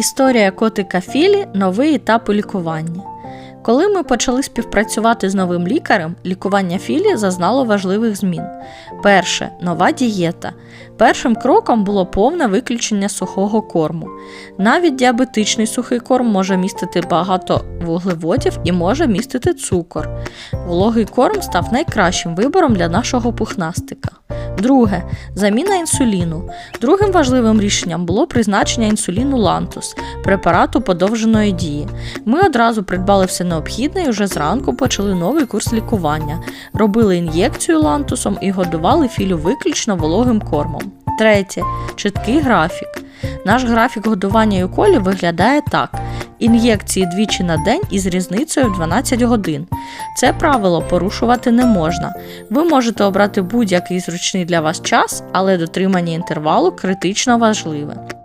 Історія котика Філі новий етап у лікуванні. Коли ми почали співпрацювати з новим лікарем, лікування Філі зазнало важливих змін. Перше нова дієта. Першим кроком було повне виключення сухого корму. Навіть діабетичний сухий корм може містити багато вуглеводів і може містити цукор. Вологий корм став найкращим вибором для нашого пухнастика. Друге заміна інсуліну. Другим важливим рішенням було призначення інсуліну Лантус, препарату подовженої дії. Ми одразу придбали все необхідне і вже зранку почали новий курс лікування. Робили ін'єкцію лантусом і годували філю виключно вологим кормом. Третє чіткий графік. Наш графік годування і уколів виглядає так: ін'єкції двічі на день із різницею в 12 годин. Це правило порушувати не можна. Ви можете обрати будь-який зручний для вас час, але дотримання інтервалу критично важливе.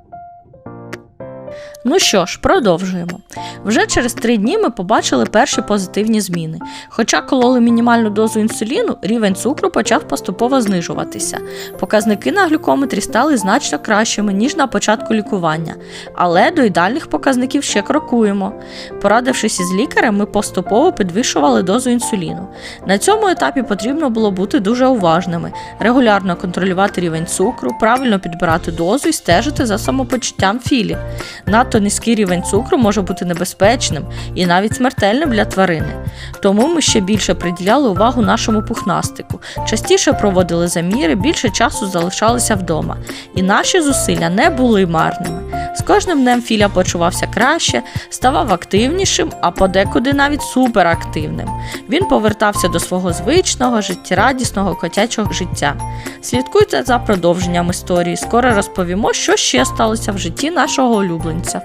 Ну що ж, продовжуємо. Вже через три дні ми побачили перші позитивні зміни. Хоча кололи мінімальну дозу інсуліну, рівень цукру почав поступово знижуватися. Показники на глюкометрі стали значно кращими, ніж на початку лікування, але до ідеальних показників ще крокуємо. Порадившись із лікарем, ми поступово підвищували дозу інсуліну. На цьому етапі потрібно було бути дуже уважними, регулярно контролювати рівень цукру, правильно підбирати дозу і стежити за самопочуттям філі. Надто низький рівень цукру може бути небезпечним і навіть смертельним для тварини. Тому ми ще більше приділяли увагу нашому пухнастику, частіше проводили заміри, більше часу залишалися вдома. І наші зусилля не були марними. З кожним днем Філя почувався краще, ставав активнішим, а подекуди навіть суперактивним. Він повертався до свого звичного, життєрадісного котячого життя. Слідкуйте за продовженням історії. Скоро розповімо, що ще сталося в житті нашого улюбленця.